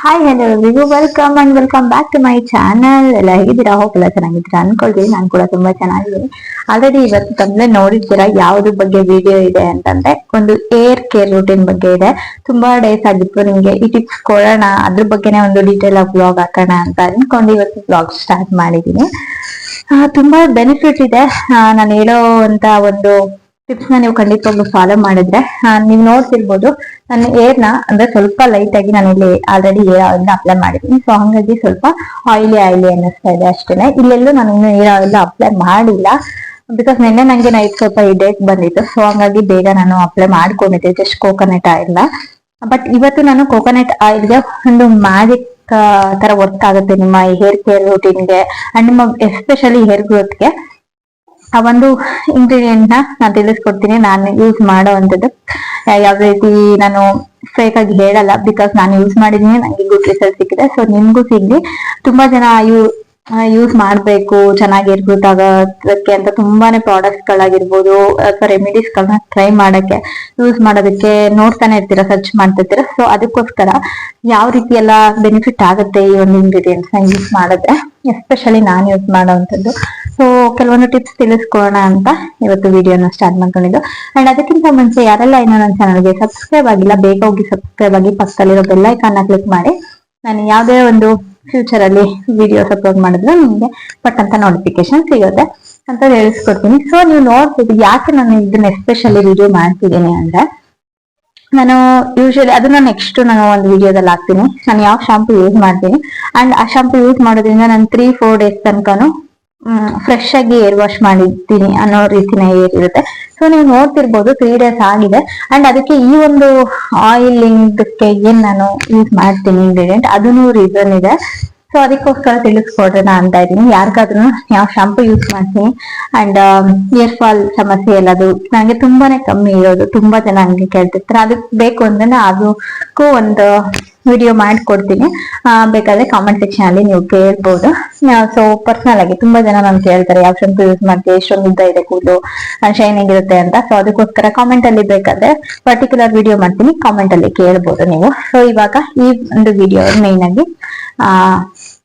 Hi hello ಎಲ್ರಿಗೂ welcome and welcome back to my channel ಎಲ್ಲ ಹೇಗಿದ್ದೀರಾ? ಹೋಪ್ ಎಲ್ಲ ಚೆನ್ನಾಗಿದ್ದೀರಾ? ಅನ್ಕೊಳ್ತೀನಿ. ನಾನು ಕೂಡ ತುಂಬಾ ಚೆನ್ನಾಗಿದ್ದೀನಿ. ಆಲ್ರೆಡಿ ಇವತ್ತು ತಂದೆ ನೋಡಿದ್ದೀರಾ ಯಾವ್ದ್ರ ಬಗ್ಗೆ ವಿಡಿಯೋ ಇದೆ ಅಂತಂದ್ರೆ ಒಂದು ಏರ್ ಕೇರ್ ರೂಟೀನ್ ಬಗ್ಗೆ ಇದೆ. ತುಂಬಾ ಡೇಸ್ ಆಗಿತ್ತು. ನಿಮ್ಗೆ ಈ ಟಿಪ್ಸ್ ಕೊಡೋಣ. ಅದ್ರ ಬಗ್ಗೆನೇ ಒಂದು ಡೀಟೇಲ್ ಆಗಿ ಬ್ಲಾಗ್ ಹಾಕೋಣ ಅಂತ ಅನ್ಕೊಂಡು ಇವತ್ತು ಬ್ಲಾಗ್ ಸ್ಟಾರ್ಟ್ ಮಾಡಿದೀನಿ ಆ, ತುಂಬಾ ಬೆನಿಫಿಟ್ ಇದೆ. ನಾನು ಹೇಳೋ ಅಂತ ಒಂದು ಟಿಪ್ಸ್ನ ನೀವು ಖಂಡಿತವಾಗ್ಲೂ ಫಾಲೋ ಮಾಡಿದ್ರೆ ನೀವು ನೋಡ್ತಿರ್ಬೋದು, ನನ್ನ ಏರ್ನ ಅಂದ್ರೆ ಸ್ವಲ್ಪ ಲೈಟ್ ಆಗಿ ನಾನು ಇಲ್ಲಿ ಆಲ್ರೆಡಿ ಏರ್ ಆಯಿಲ್ ಅಪ್ಲೈ ಮಾಡಿದ್ದೀನಿ. ಸೊ ಹಂಗಾಗಿ ಸ್ವಲ್ಪ ಆಯಿಲಿ ಆಯಿಲಿ ಅನ್ನಿಸ್ತಾ ಇದೆ ಅಷ್ಟೇನೆ. ಇಲ್ಲೆಲ್ಲೂ ನಾನು ಇನ್ನು ಏರ್ ಆಯಿಲ್ ಅಪ್ಲೈ ಮಾಡಿಲ್ಲ. ಬಿಕಾಸ್ ನಿನ್ನೆ ನಂಗೆ ನೈಟ್ ಸ್ವಲ್ಪ ಡೇಟ್ ಬಂದಿತ್ತು. ಸೊ ಹಂಗಾಗಿ ಬೇಗ ನಾನು ಅಪ್ಲೈ ಮಾಡ್ಕೊಂಡಿದ್ದೆ. ಜಸ್ಟ್ ಕೋಕೋನಟ್ ಆಯಿಲ್ ಬಟ್ ಇವತ್ತು ನಾನು ಕೋಕೋನಟ್ ಆಯಿಲ್ಗೆ ಒಂದು ಮ್ಯಾಜಿಕ್ ತರ ವರ್ಕ್ ಆಗುತ್ತೆ ನಿಮ್ಮ ಹೇರ್ ಕೇರ್ ರೂಟೀನ್ಗೆ ಅಂಡ್ ನಿಮ್ಮ ಎಸ್ಪೆಷಲಿ ಹೇರ್ ಗ್ರೋತ್ಗೆ ಆ ಒಂದು ಇಂಗ್ರೀಡಿಯೆಂಟ್ನ ನಾನು ತಿಳಿಸ್ಕೊಡ್ತೀನಿ. ನಾನು ಯೂಸ್ ಮಾಡೋ ಅಂಥದ್ದು. ಯಾವ ರೀತಿ ನಾನು ಫೇಕ್ ಆಗಿ ಹೇಳಲ್ಲ ಬಿಕಾಸ್ ನಾನು ಯೂಸ್ ಮಾಡಿದೀನಿ ನನಗೆ ಗುಡ್ ರಿಸಲ್ಟ್ ಸಿಕ್ಕಿದೆ. ಸೊ ನಿಮ್ಗೂ ಸಿಗ್ಲಿ. ತುಂಬಾ ಜನ ಯೂ ಯೂಸ್ ಮಾಡ್ಬೇಕು ಚೆನ್ನಾಗಿ ಆಗೋದಕ್ಕೆ ಅಂತ ತುಂಬಾನೇ ಪ್ರಾಡಕ್ಟ್ಸ್ ಗಳಾಗಿರ್ಬೋದು ಅಥವಾ ರೆಮಿಡೀಸ್ ಗಳನ್ನ ಟ್ರೈ ಮಾಡಕ್ಕೆ ಯೂಸ್ ಮಾಡೋದಕ್ಕೆ ನೋಡ್ತಾನೆ ಇರ್ತೀರಾ ಸರ್ಚ್ ಮಾಡ್ತಿರ್ತೀರಾ ಸೊ ಅದಕ್ಕೋಸ್ಕರ ಯಾವ ರೀತಿ ಎಲ್ಲ ಬೆನಿಫಿಟ್ ಆಗುತ್ತೆ ಈ ಒಂದು ಇಂಗ್ರೀಡಿಯೆಂಟ್ಸ್ನ ಯೂಸ್ ಮಾಡಿದ್ರೆ ಎಸ್ಪೆಷಲಿ ನಾನು ಯೂಸ್ ಮಾಡೋವಂಥದ್ದು ಸೊ ಕೆಲವೊಂದು ಟಿಪ್ಸ್ ತಿಳಿಸ್ಕೊಡೋಣ ಅಂತ ಇವತ್ತು ವಿಡಿಯೋನ ಸ್ಟಾರ್ಟ್ ಮಾಡ್ಕೊಂಡಿದ್ದು. ಅಂಡ್ ಅದಕ್ಕಿಂತ ಮುಂಚೆ ಯಾರೆಲ್ಲ ಇನ್ನೂ ನನ್ನ ಚಾನಲ್ಗೆ ಸಬ್ಸ್ಕ್ರೈಬ್ ಆಗಿಲ್ಲ, ಬೇಗ ಹೋಗಿ ಸಬ್ಸ್ಕ್ರೈಬ್ ಆಗಿ ಪಕ್ಕದಲ್ಲಿರೋ ಬೆಲ್ ಐಕಾನ್ನ ಕ್ಲಿಕ್ ಮಾಡಿ. ನಾನು ಯಾವುದೇ ಒಂದು ಫ್ಯೂಚರ್ ಅಲ್ಲಿ ವಿಡಿಯೋಸ್ ಅಪ್ಲೋಡ್ ಮಾಡಿದ್ರೆ ನಿಮಗೆ ಪಟ್ಟಂತ ನೋಟಿಫಿಕೇಶನ್ ಸಿಗುತ್ತೆ ಅಂತ ಹೇಳಿಸ್ಕೊಡ್ತೀನಿ ಸೊ ನೀವು ನೋಡ್ಬೋದು ಯಾಕೆ ನಾನು ಇದನ್ನ ಎಸ್ಪೆಷಲಿ ವಿಡಿಯೋ ಮಾಡ್ತಿದ್ದೀನಿ ಅಂದ್ರೆ, ನಾನು ಯೂಶಲಿ ಅದನ್ನ ನೆಕ್ಸ್ಟ್ ನಾನು ಒಂದು ವಿಡಿಯೋದಲ್ಲಿ ಹಾಕ್ತೀನಿ. ನಾನು ಯಾವ ಶಾಂಪು ಯೂಸ್ ಮಾಡ್ತೀನಿ. ಅಂಡ್ ಆ ಶಾಂಪು ಯೂಸ್ ಮಾಡೋದ್ರಿಂದ ನಾನು ತ್ರೀ ಫೋರ್ ಡೇಸ್ ತನಕನು ಫ್ರೆಶ್ ಆಗಿ ಏರ್ ವಾಶ್ ಮಾಡಿದ್ದೀನಿ ಅನ್ನೋ ರೀತಿನ ಏರ್ ಇರುತ್ತೆ. ಸೊ ನೀವು ನೋಡ್ತಿರ್ಬೋದು ತ್ರೀ ಡೇಸ್ ಆಗಿದೆ. ಅಂಡ್ ಅದಕ್ಕೆ ಈ ಒಂದು ಆಯಿಲಿಂಗ್ದಕ್ಕೆ ಏನ್ ನಾನು ಯೂಸ್ ಮಾಡ್ತೀನಿ ಇಂಗ್ರೀಡಿಯೆಂಟ್ ಅದನ್ನು ರೀಸನ್ ಇದೆ. ಸೊ ಅದಕ್ಕೋಸ್ಕರ ತಿಳಿಸ್ಕೊಡ್ರಣ ಅಂತ ಇದ್ದೀನಿ. ಯಾರಿಗಾದ್ರೂ ಯಾವ ಶಾಂಪು ಯೂಸ್ ಮಾಡ್ತೀನಿ. ಅಂಡ್ ಏರ್ ಫಾಲ್ ಸಮಸ್ಯೆ ಎಲ್ಲ ಅದು ನನಗೆ ತುಂಬಾನೇ ಕಮ್ಮಿ ಇರೋದು. ತುಂಬಾ ಜನ ಹಂಗೆ ಕೇಳ್ತಿರ್ತಾರೆ. ಅದಕ್ಕೆ ಬೇಕು ಅಂದ್ರೆ ಅದಕ್ಕೂ ಒಂದು ವಿಡಿಯೋ ಮಾಡಿಕೊಡ್ತೀನಿ. ಬೇಕಾದ್ರೆ ಕಾಮೆಂಟ್ ಸೆಕ್ಷನ್ ಅಲ್ಲಿ ನೀವು ಕೇಳ್ಬೋದು. ಸೊ ಪರ್ಸನಲ್ ಆಗಿ ತುಂಬಾ ಜನ ನಾನು ಕೇಳ್ತಾರೆ, ಯಾವ ಶಂಪು ಯೂಸ್ ಮಾಡ್ತೀವಿ ಎಷ್ಟೊಂದು ಉದ್ದ ಇದೆ ಕೂದಲು ಶೈನಿಂಗ್ ಇರುತ್ತೆ ಅಂತ. ಸೊ ಅದಕ್ಕೋಸ್ಕರ ಕಾಮೆಂಟ್ ಅಲ್ಲಿ ಬೇಕಾದ್ರೆ ಪರ್ಟಿಕ್ಯುಲರ್ ವಿಡಿಯೋ ಮಾಡ್ತೀನಿ ಕಾಮೆಂಟ್ ಅಲ್ಲಿ ಕೇಳ್ಬೋದು ನೀವು. ಸೊ ಇವಾಗ ಈ ಒಂದು ವಿಡಿಯೋ ಮೇನ್ ಆಗಿ, ಆ,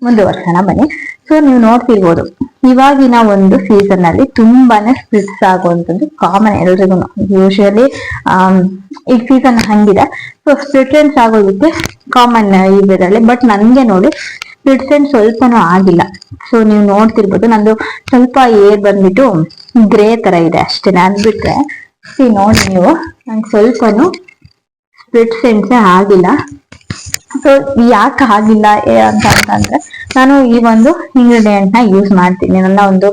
ಮುಂದುವರ್ಸೋಣ ಬನ್ನಿ. ಸೊ ನೀವು ನೋಡ್ತಿರ್ಬೋದು. ಇವಾಗಿನ ಒಂದು ಸೀಸನ್ ಅಲ್ಲಿ ತುಂಬಾನೇ ಸ್ಪ್ಲಿಟ್ಸ್ ಆಗುವಂಥದ್ದು ಕಾಮನ್ ಎಲ್ರಿಗೂ. ಯೂಶಲಿ ಈ ಸೀಸನ್ ಹಂಗಿದೆ. ಸೊ ಸ್ಪ್ಲಿಟೆನ್ಸ್ ಆಗೋದಕ್ಕೆ ಕಾಮನ್ ಇದರಲ್ಲಿ. ಬಟ್ ನನ್ಗೆ ನೋಡಿ ಸ್ಪ್ಲಿಟ್ಸ್ ಸ್ವಲ್ಪನೂ ಆಗಿಲ್ಲ. ಸೊ ನೀವು ನೋಡ್ತಿರ್ಬೋದು, ನಂದು ಸ್ವಲ್ಪ ಏರ್ ಬಂದ್ಬಿಟ್ಟು ಗ್ರೇ ತರ ಇದೆ ಅಷ್ಟೇ. ನಾನು ಬಿಟ್ರೆ ನೋಡಿ ನೀವು, ನಂಗೆ ಸ್ವಲ್ಪನೂ ಸ್ಪ್ಲಿಟ್ ಸೆನ್ಸೇ ಆಗಿಲ್ಲ. ಸೊ ಯಾಕೆ ಆಗಿಲ್ಲ ಅಂತ ಅಂತಂದ್ರೆ, ನಾನು ಈ ಒಂದು ಇಂಗ್ರೀಡಿಯೆಂಟ್ನ ಯೂಸ್ ಮಾಡ್ತೀನಿ. ನನ್ನ ಒಂದು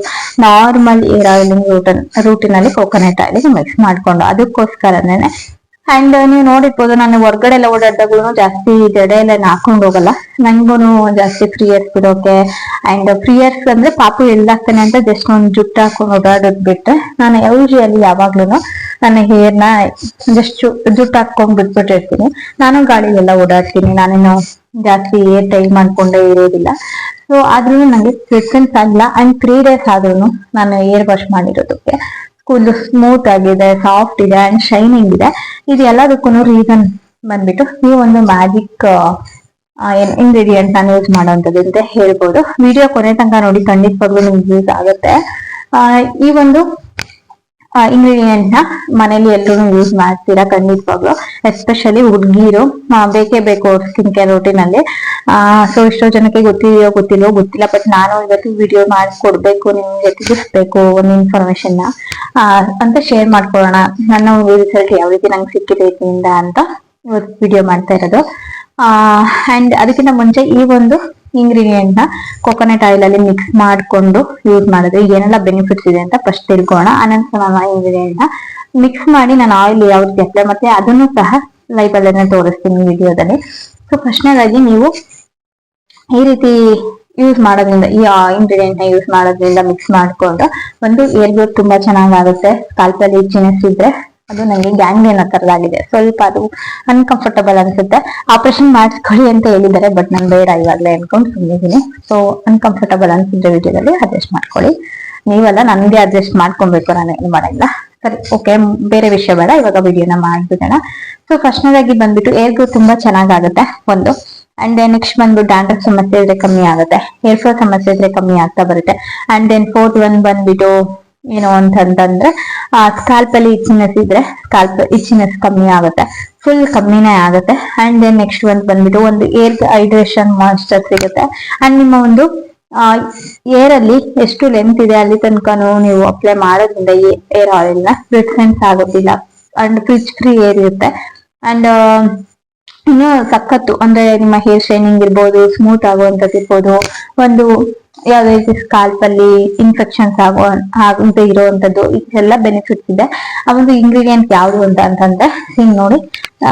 ನಾರ್ಮಲ್ ಏರ್ ಆಯಿಲಿಂಗ್ ರೂಟನ್ ರೂಟಿನಲ್ಲಿ ಕೋಕೋನಟ್ ಆಯಿಲ್ ಮಿಕ್ಸ್ ಮಾಡ್ಕೊಂಡು. ಅದಕ್ಕೋಸ್ಕರನೇ. ಅಂಡ್ ನೀವು ನೋಡಿರ್ಬೋದು, ನಾನು ಹೊರ್ಗಡೆ ಎಲ್ಲ ಓಡಾಡ್ದಾಗೂ ಜಾಸ್ತಿ ಜಡೆ ಎಲ್ಲ ಹಾಕೊಂಡು ಹೋಗಲ್ಲ. ನಂಗೂನು ಜಾಸ್ತಿ ಫ್ರೀ ಇಯರ್ಸ್ ಬಿಡೋಕೆ. ಅಂಡ್ ಫ್ರೀ ಇಯರ್ಸ್ ಅಂದ್ರೆ ಪಾಪು ಎಲ್ಲಾಗ್ತಾನೆ ಅಂತ ಜಸ್ಟ್ ಒಂದು ಜುಟ್ಟು ಹಾಕೊಂಡು ಓಡಾಡೋದ್ ಬಿಟ್ಟೆ ನಾನು ಯೂಶಲಿ ಯಾವಾಗ್ಲೂ ನನ್ನ ನ ಜಸ್ಟ್ ಜುಟ್ಟು ಹಾಕೊಂಡ್ ಬಿಟ್ಬಿಟ್ಟಿರ್ತೀನಿ. ನಾನು ಗಾಳಿಲೆಲ್ಲ ಓಡಾಡ್ತೀನಿ. ನಾನೇನು ಜಾಸ್ತಿ ಏರ್ ಟೈ ಮಾಡ್ಕೊಂಡೇ ಇರೋದಿಲ್ಲ. ಸೊ ಆದ್ರೂ ನಂಗೆ ಪ್ರೆಸೆನ್ಸ್ ಆಗಿಲ್ಲ ಅಂಡ್ ತ್ರೀ ಡೇಸ್ ಆದ್ರೂ ನಾನು ಏರ್ ವಾಶ್ ಮಾಡಿರೋದಕ್ಕೆ. ಕೂದಲು ಸ್ಮೂತ್ ಆಗಿದೆ ಸಾಫ್ಟ್ ಇದೆ ಅಂಡ್ ಶೈನಿಂಗ್ ಇದೆ. ಇದು ಎಲ್ಲದಕ್ಕೂ ರೀಸನ್ ಬಂದ್ಬಿಟ್ಟು ಈ ಒಂದು ಮ್ಯಾಜಿಕ್ ಇಂಗ್ರೀಡಿಯೆಂಟ್ ನಾನು ಯೂಸ್ ಮಾಡೋಂಥದ್ದು ಅಂತ ಹೇಳ್ಬೋದು. ವಿಡಿಯೋ ಕೊನೆ ತನಕ ನೋಡಿ, ಖಂಡಿತವಾಗ್ಲೂ ನಿಮ್ಗೆ ಯೂಸ್ ಆಗುತ್ತೆ. ಈ ಒಂದು ಇಂಗ್ರೀಡಿಯೆಂಟ್ನ ಮನೇಲಿ ಎಲ್ಲರೂ ಯೂಸ್ ಮಾಡ್ತೀರಾ ಖಂಡಿತವಾಗ್ಲು ಎಸ್ಪೆಷಲಿ ಹುಡುಗಿರು. ಬೇಕೇ ಬೇಕು ಸ್ಕಿನ್ ಕೇರ್ ರೂಟೀನ್ ಅಲ್ಲಿ. ಸೊ ಎಷ್ಟೋ ಜನಕ್ಕೆ ಗೊತ್ತಿದೆಯೋ ಗೊತ್ತಿಲ್ಲೋ ಗೊತ್ತಿಲ್ಲ ಬಟ್ ನಾನು ಇವತ್ತು ವಿಡಿಯೋ ಮಾಡಿಕೊಡ್ಬೇಕು ನಿಮ್ಗೆ ತಿಳಿಸ್ಬೇಕು ಒಂದು ಇನ್ಫಾರ್ಮೇಶನ್ನ. ಆ, ಅಂತ ಶೇರ್ ಮಾಡ್ಕೊಳ್ಳೋಣ. ನನ್ನ ಒಂದು ರಿಸಲ್ಟ್ ಯಾವ ರೀತಿ ನಂಗೆ ಸಿಕ್ಕಿದೆ ಇದರಿಂದ ಅಂತ ಇವತ್ತು ವಿಡಿಯೋ ಮಾಡ್ತಾ ಇರೋದು. ಅಂಡ್ ಅದಕ್ಕಿಂತ ಮುಂಚೆ ಈ ಒಂದು ಇಂಗ್ರೀಡಿಯೆಂಟ್ನ ಕೊಕೊನಟ್ ಆಯಿಲ್ ಅಲ್ಲಿ ಮಿಕ್ಸ್ ಮಾಡ್ಕೊಂಡು ಯೂಸ್ ಮಾಡಿದ್ರೆ ಏನೆಲ್ಲ ಬೆನಿಫಿಟ್ಸ್ ಇದೆ ಅಂತ ಫಸ್ಟ್ ತಿಳ್ಕೊಳ್ಳೋಣ ಅನಂತರ ನಾನು ಇಂಗ್ರೀಡಿಯೆಂಟ್ನ ಮಿಕ್ಸ್ ಮಾಡಿ ನಾನು ಆಯಿಲ್ ಯಾವ ರೀತಿ ಅಪ್ಲೈ ಮತ್ತೆ ಅದನ್ನು ಸಹ ಲೈಫ್ ಅಲ್ಲೇ ತೋರಿಸ್ತೀನಿ ವಿಡಿಯೋದಲ್ಲಿ. ಸೊ ಫಸ್ಟ್ನೇದಾಗಿ ನೀವು ಈ ರೀತಿ ಯೂಸ್ ಮಾಡೋದ್ರಿಂದ, ಈ ಇಂಗ್ರೀಡಿಯೆಂಟ್ನ ಯೂಸ್ ಮಾಡೋದ್ರಿಂದ ಮಿಕ್ಸ್ ಮಾಡಿಕೊಂಡು ಒಂದು ಏರ್ ಗ್ರೋತ್ ತುಂಬಾ ಚೆನ್ನಾಗಾಗುತ್ತೆ. ಸ್ಕಾಲ್ಪಲ್ಲಿ ಚಿನೆಸ್ ಇದ್ರೆ ಅದು ಗ್ಯಾಂಗ್ ಗ್ಯಾಂಗ್ಲಿಯನ್ ತರದಾಗಿದೆ ಸ್ವಲ್ಪ ಅದು ಅನ್ಕಂಫರ್ಟಬಲ್ ಅನ್ಸುತ್ತೆ. ಆಪರೇಷನ್ ಮಾಡಿಸ್ಕೊಳ್ಳಿ ಅಂತ ಹೇಳಿದ್ದಾರೆ ಬಟ್ ನಾನು ಬೇಡ ಇವಾಗಲೇ ಅನ್ಕೊಂಡು ಸುಮ್ಮನಿದ್ದೀನಿ ಸೊ ಅನ್ಕಂಫರ್ಟಬಲ್ ಅನ್ಸಿದ್ರೆ ವಿಡಿಯೋದಲ್ಲಿ ಅಡ್ಜಸ್ಟ್ ಮಾಡ್ಕೊಳ್ಳಿ. ನೀವೆಲ್ಲ ನನ್ಗೆ ಅಡ್ಜಸ್ಟ್ ಮಾಡ್ಕೊಬೇಕು ನಾನು ಏನು ಮಾಡಲ್ಲ ಸರಿ ಓಕೆ ಬೇರೆ ವಿಷಯ ಬೇಡ, ಇವಾಗ ವಿಡಿಯೋನ ಮಾಡ್ಬಿಡೋಣ. ಸೊ ಫಸ್ಟ್ನೇದಾಗಿ ಬಂದ್ಬಿಟ್ಟು ಏರ್ಗೂ ತುಂಬಾ ಚೆನ್ನಾಗಾಗುತ್ತೆ, ಒಂದು. ಅಂಡ್ ದೆನ್ ನೆಕ್ಸ್ಟ್ ಬಂದು ಡ್ಯಾಂಡ್ರಫ್ ಸಮಸ್ಯೆ ಇದ್ರೆ ಕಮ್ಮಿ ಆಗುತ್ತೆ. ಏರ್ ಫ್ಲೋ ಸಮಸ್ಯೆ ಇದ್ರೆ ಕಮ್ಮಿ ಆಗ್ತಾ ಬರುತ್ತೆ. ಅಂಡ್ ದೆನ್ ಫೋರ್ತ್ ಒನ್ ಬಂದ್ಬಿಟ್ಟು ಏನು ಆ ಸ್ಕಾಲ್ಪ್ ಅಲ್ಲಿ ಇಚ್ಚಿನೆಸ್ ಇದ್ರೆ ಸ್ಕಾಲ್ಪ್ ಇಚ್ಚಿನೆಸ್ ಕಮ್ಮಿ ಆಗುತ್ತೆ. ಫುಲ್ ಕಮ್ಮಿನೇ ಆಗುತ್ತೆ. ಅಂಡ್ ದೆನ್ ನೆಕ್ಸ್ಟ್ ಒಂದು ಬಂದ್ಬಿಟ್ಟು ಒಂದು ಏರ್ ಹೈಡ್ರೇಷನ್ ಮಾಯಿಶ್ಚರ್ ಸಿಗುತ್ತೆ. ಅಂಡ್ ನಿಮ್ಮ ಒಂದು ಏರ್ ಅಲ್ಲಿ ಎಷ್ಟು ಲೆಂತ್ ಇದೆ ಅಲ್ಲಿ ತನಕ ನೀವು ಅಪ್ಲೈ ಮಾಡೋದ್ರಿಂದ ಏರ್ ಆಯಿಲ್ನ ಪ್ರಿಫರೆನ್ಸ್ ಆಗೋದಿಲ್ಲ. ಅಂಡ್ ಫ್ರಿಜ್ ಫ್ರೀ ಏರ್ ಇರುತ್ತೆ. ಅಂಡ್ ಇನ್ನು ಸಖತ್ತು, ಅಂದ್ರೆ ನಿಮ್ಮ ಹೇರ್ ಶೈನಿಂಗ್ ಇರ್ಬೋದು ಸ್ಮೂತ್ ಆಗುವಂತದ್ದು ಇರ್ಬೋದು ಒಂದು ಯಾವ್ದೇ ರೀತಿ ಸ್ಕಾಲ್ಪ್ ಅಲ್ಲಿ ಇನ್ಫೆಕ್ಷನ್ಸ್ ಆಗೋ ಆಗಂತ ಇರುವಂತದ್ದು ಇದೆಲ್ಲ ಬೆನಿಫಿಟ್ಸ್ ಇದೆ. ಆ ಒಂದು ಇಂಗ್ರೀಡಿಯೆಂಟ್ ಯಾವುದು ಅಂತ ಅಂತಂದ್ರೆ ಹಿಂಗ್ ನೋಡಿ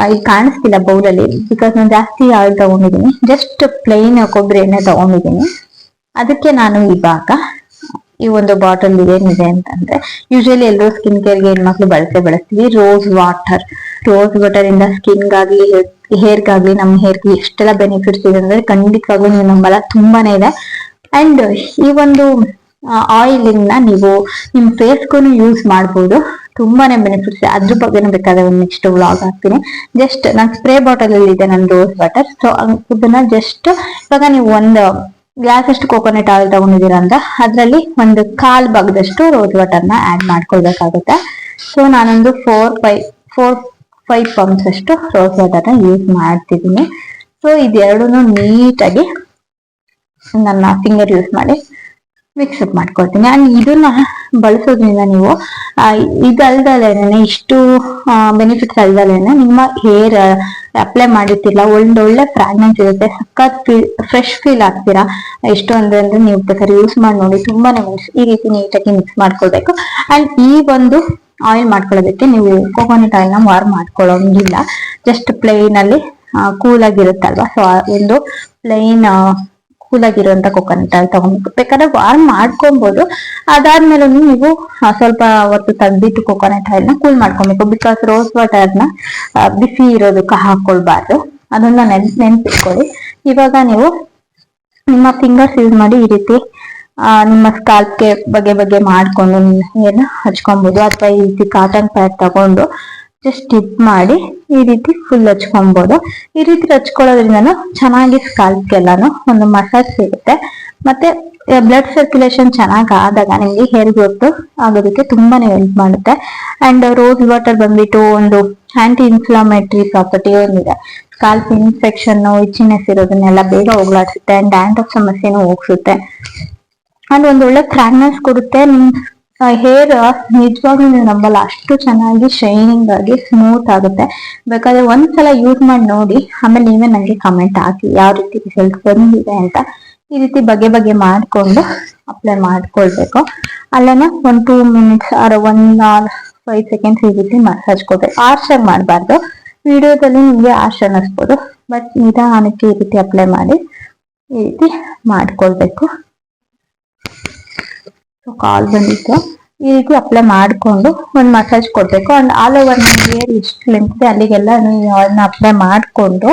ಇಲ್ಲಿ ಕಾಣಿಸ್ತಿಲ್ಲ ಬೌಲ್ ಅಲ್ಲಿ ಬಿಕಾಸ್ ನಾನು ಜಾಸ್ತಿ ಆಯಿಲ್ ತಗೊಂಡಿದೀನಿ ಜಸ್ಟ್ ಪ್ಲೈನ್ ಕೊಬ್ಬರಿ ಎಣ್ಣೆ ತಗೊಂಡಿದ್ದೀನಿ. ಅದಕ್ಕೆ ನಾನು ಇವಾಗ ಈ ಒಂದು ಬಾಟಲ್ ಏನಿದೆ ಅಂತಂದ್ರೆ ಯೂಶಲಿ ಎಲ್ಲರೂ ಸ್ಕಿನ್ ಕೇರ್ಗೆ ಹೆಣ್ಮಕ್ಳು ಬಳಸೇ ಬಳಸ್ತೀವಿ. ರೋಸ್ ವಾಟರ್ ರೋಸ್ ವಾಟರ್ ಇಂದ ಸ್ಕಿನ್ಗಾಗ್ಲಿ ಹೇರ್ಗಾಗ್ಲಿ ನಮ್ಮ ಹೇರ್ಗೆ ಎಷ್ಟೆಲ್ಲ ಬೆನಿಫಿಟ್ಸ್ ಇದೆ ಅಂದ್ರೆ ಖಂಡಿತವಾಗ್ಲೂ ನೀವು ನಂಬಲ್ಲ. ತುಂಬಾನೇ ಇದೆ. ಅಂಡ್ ಈ ಒಂದು ಆಯಿಲಿಂಗ್ನ ನೀವು ನಿಮ್ ಫೇಸ್ಗೂ ಯೂಸ್ ಮಾಡ್ಬೋದು. ತುಂಬಾನೇ ಬೆನಿಫಿಟ್ಸ್ ಅದ್ರ ಬಗ್ಗೆ ಬೇಕಾದ್ರೆ ಒಂದು ನೆಕ್ಸ್ಟ್ ವ್ಲಾಗ್ ಹಾಕ್ತೀನಿ. ಜಸ್ಟ್ ನನ್ ಸ್ಪ್ರೇ ಬಾಟಲ್ ಅಲ್ಲಿ ಇದೆ ನನ್ ರೋಸ್ ವಾಟರ್ ಸೊ ಇದನ್ನ ಜಸ್ಟ್ ಇವಾಗ ನೀವು ಒಂದು ಗ್ಲಾಸ್ ಅಷ್ಟು ಕೋಕೋನಟ್ ಆಯಿಲ್ ತಗೊಂಡಿದ್ದೀರಾ ಅಂತ ಅದ್ರಲ್ಲಿ ಒಂದು ಕಾಲ್ ಭಾಗದಷ್ಟು ರೋಸ್ ವಾಟರ್ನ ಆಡ್ ಮಾಡ್ಕೊಳ್ಬೇಕಾಗುತ್ತೆ. ಸೊ ನಾನೊಂದು four five four five pumps ಅಷ್ಟು ರೋಸ್ ವಾಟರ್ನ ಯೂಸ್ ಮಾಡ್ತಿದ್ದೀನಿ. ಸೊ ಇದೆರಡೂ ನೀಟಾಗಿ ನನ್ನ ಫಿಂಗರ್ ಯೂಸ್ ಮಾಡಿ ಮಿಕ್ಸ್ ಅಪ್ ಮಾಡ್ಕೊಳ್ತೀನಿ. ಅಂಡ್ ಇದನ್ನ ಬಳಸೋದ್ರಿಂದ ನೀವು ಇದಲ್ದಲೇನೆ ಇಷ್ಟು ಬೆನಿಫಿಟ್ಸ್ ಅಲ್ದಲೇನೆ ನಿಮ್ಮ ಹೇರ್ ಅಪ್ಲೈ ಮಾಡಿರ್ತಿಲ್ಲ ಒಳ್ಳೊಳ್ಳೆ ಫ್ರಾಗ್ನೆನ್ಸ್ ಇರುತ್ತೆ, ಸಖತ್ ಫೀಲ್ ಫ್ರೆಶ್ ಫೀಲ್ ಆಗ್ತೀರಾ, ಎಷ್ಟು ಅಂದ್ರೆ ಅಂದ್ರೆ ನೀವು ಬೇಕಾದ್ರೆ ಯೂಸ್ ಮಾಡಿ ನೋಡಿ, ತುಂಬಾನೇ ಈ ರೀತಿ ನೀಟಾಗಿ ಮಿಕ್ಸ್ ಮಾಡ್ಕೊಳ್ಬೇಕು. ಅಂಡ್ ಈ ಒಂದು ಆಯಿಲ್ ಮಾಡ್ಕೊಳ್ಳೋದಕ್ಕೆ ನೀವು ಕೋಕೋನಟ್ ಆಯಿಲ್ ವಾರ್ ಮಾಡ್ಕೊಳ್ಳೋಂಗಿಲ್ಲ ಜಸ್ಟ್ ಪ್ಲೇನ್ ಅಲ್ಲಿ ಕೂಲ್ ಆಗಿರುತ್ತಲ್ವಾ? ಸೊ ಒಂದು ಪ್ಲೈನ್ ಕೂಲ್ ಆಗಿರುವಂತ ಕೊಕೊನಟ್ ಆಯಿಲ್ ತಗೊಬೇಕು ಬೇಕಾದ್ರೆ ವಾರ್ಮ್ ಮಾಡ್ಕೊಬಹುದು ಅದಾದ್ಮೇಲೆ ನೀವು ಸ್ವಲ್ಪ ಹೊತ್ತು ತೆಗ್ದಿಟ್ಟು ಕೊಕೊನಟ್ ಆಯಿಲ್ನ ಕೂಲ್ ಮಾಡ್ಕೊಬೇಕು ಬಿಕಾಸ್ ರೋಸ್ ವಾಟರ್ನ ಬಿಸಿ ಇರೋದಕ್ಕೆ ಹಾಕೊಳ್ಬಾರ್ದು. ಅದನ್ನ ನೆನ್, ನೆನ್ಪಿಟ್ಕೊಳ್ಳಿ. ಇವಾಗ ನೀವು ನಿಮ್ಮ ಫಿಂಗರ್ಸ್ ಯೂಸ್ ಮಾಡಿ ಈ ರೀತಿ ನಿಮ್ಮ ಸ್ಕಾಲ್ಪ್ಗೆ ಬಗೆ ಬಗೆ ಮಾಡ್ಕೊಂಡು ಏನ ಹಚ್ಕೊಬಹುದು ಅಥವಾ ಈ ರೀತಿ ಕಾಟನ್ ಪ್ಯಾಡ್ ತಗೊಂಡು ಜಸ್ಟ್ ಡಿಪ್ ಮಾಡಿ ಈ ರೀತಿ ಫುಲ್ ಹಚ್ಕೊಬೋದು. ಈ ರೀತಿ ಹಚ್ಕೊಳ್ಳೋದ್ರಿಂದ ಚೆನ್ನಾಗಿ ಸ್ಕಾಲ್ಪ್ಗೆಲ್ಲಾನು ಒಂದು ಮಸಾಜ್ ಸಿಗುತ್ತೆ. ಮತ್ತೆ ಬ್ಲಡ್ ಸರ್ಕ್ಯುಲೇಷನ್ ಚೆನ್ನಾಗಿ ಆದಾಗ ನಿಮಗೆ ಹೇರ್ ಗ್ರೋತ್ ಆಗೋದಕ್ಕೆ ತುಂಬಾನೇ ಹೆಲ್ಪ್ ಮಾಡುತ್ತೆ. ಅಂಡ್ ರೋಸ್ ವಾಟರ್ ಬಂದ್ಬಿಟ್ಟು ಒಂದು ಆಂಟಿ ಇನ್ಫ್ಲಾಮೇಟರಿ ಪ್ರಾಪರ್ಟಿ ಒಂದಿದೆ. ಸ್ಕಾಲ್ಪ್ ಇನ್ಫೆಕ್ಷನ್ ಇಚ್ಚಿನೆಸ್ ಇರೋದನ್ನೆಲ್ಲ ಬೇಗ ಹೋಗ್ಲಾಡ್ಸುತ್ತೆ ಅಂಡ್ ಆಫ್ ಸಮಸ್ಯೆನೂ ಹೋಗ್ಸುತ್ತೆ. ಅಂಡ್ ಒಂದ್ ಒಳ್ಳೆ ಫ್ರಾಗ್ನೆನ್ಸ್ ಕೊಡುತ್ತೆ ನಿಮ್ ಹೇರ್ ನಿಜವಾಗ್ಲೂ ನೀವು ನಂಬಲ್ಲ. ಅಷ್ಟು ಚೆನ್ನಾಗಿ ಶೈನಿಂಗ್ ಆಗಿ ಸ್ಮೂತ್ ಆಗುತ್ತೆ. ಬೇಕಾದ್ರೆ ಒಂದ್ಸಲ ಯೂಸ್ ಮಾಡಿ ನೋಡಿ, ಆಮೇಲೆ ನೀವೇ ನಂಗೆ ಕಮೆಂಟ್ ಹಾಕಿ ಯಾವ ರೀತಿ ರಿಸಲ್ಟ್ ಬಂದಿದೆ ಅಂತ ಈ ರೀತಿ ಬಗೆ ಬಗೆ ಮಾಡ್ಕೊಂಡು ಅಪ್ಲೈ ಮಾಡ್ಕೊಳ್ಬೇಕು. ಅಲ್ಲೇನೆ ಒಂದ್ two minutes or one or five seconds ಈ ರೀತಿ ಮಸಾಜ್ ಕೊಡ್ಬೇಕು ಆರ್ಶಾಗಿ ಮಾಡಬಾರ್ದು. ವಿಡಿಯೋದಲ್ಲಿ ನಿಮ್ಗೆ ಆರ್ಶ್ ಅನ್ನಿಸ್ಬೋದು. ಬಟ್ ನಿಧಾನಕ್ಕೆ ಈ ರೀತಿ ಅಪ್ಲೈ ಮಾಡಿ ಈ ರೀತಿ ಮಾಡ್ಕೊಳ್ಬೇಕು. ಸೊ ಕಾಲ್ ಬಂದಿತ್ತು. ಈ ಅಪ್ಲೈ ಮಾಡಿಕೊಂಡು ಒಂದು ಮಸಾಜ್ ಕೊಡಬೇಕು. ಅಂಡ್ ಆಲ್ ಓವರ್ ನಮಗೆ ಎಷ್ಟು ಲೆಂತ್ ಅಲ್ಲಿಗೆಲ್ಲ ಅದನ್ನ ಅಪ್ಲೈ ಮಾಡಿಕೊಂಡು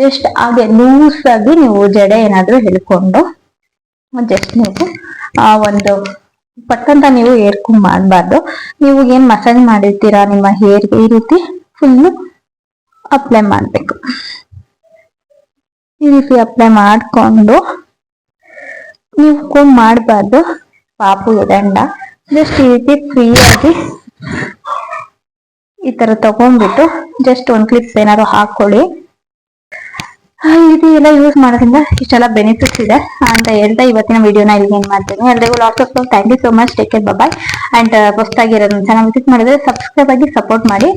ಜಸ್ಟ್ ಹಾಗೆ ಲೂಸ್ ಆಗಿ ನೀವು ಜಡೆ ಏನಾದರೂ ಹೇಳ್ಕೊಂಡು ಜಸ್ಟ್ ನೀವು ಒಂದು ಪಟ್ಟಂತ ನೀವು ಏರ್ಕು ಮಾಡಬಾರ್ದು. ನೀವು ಏನು ಮಸಾಜ್ ಮಾಡಿರ್ತೀರಾ, ನಿಮ್ಮ ಹೇರ್ಗೆ ಈ ರೀತಿ ಫುಲ್ಲು ಅಪ್ಲೈ ಮಾಡಬೇಕು. ಈ ರೀತಿ ಅಪ್ಲೈ ಮಾಡಿಕೊಂಡು ನೀವು ಕೊಂಡ್ ಮಾಡಬಾರ್ದು. ಪಾಪು ಎದಂಡ ಜಸ್ಟ್ ಈ ರೀತಿ ಫ್ರೀ ಆಗಿ ಈ ತರ ತಗೊಂಡ್ಬಿಟ್ಟು ಜಸ್ಟ್ ಒಂದ್ ಕ್ಲಿಪ್ ಏನಾದ್ರು ಹಾಕೊಳ್ಳಿ. ಇದು ಎಲ್ಲ ಯೂಸ್ ಮಾಡೋದ್ರಿಂದ ಇಷ್ಟೆಲ್ಲ ಬೆನಿಫಿಟ್ಸ್ ಇದೆ. ಅಂತ ಹೇಳ್ತಾ ಇವತ್ತಿನ ವಿಡಿಯೋನ ಇಲ್ಲಿ ಏನ್ ಮಾಡ್ತೀನಿ. ಎಲ್ರಿಗೂ last of thank you so much take care bye and first ಆಗಿರೋದ್ರಿಂದ ಚೆನ್ನಾಗಿ ವಿಸಿಟ್ ಮಾಡಿದ್ರೆ ಸಬ್ಸ್ಕ್ರೈಬ್ ಆಗಿ ಸಪೋರ್ಟ್ ಮಾಡಿ.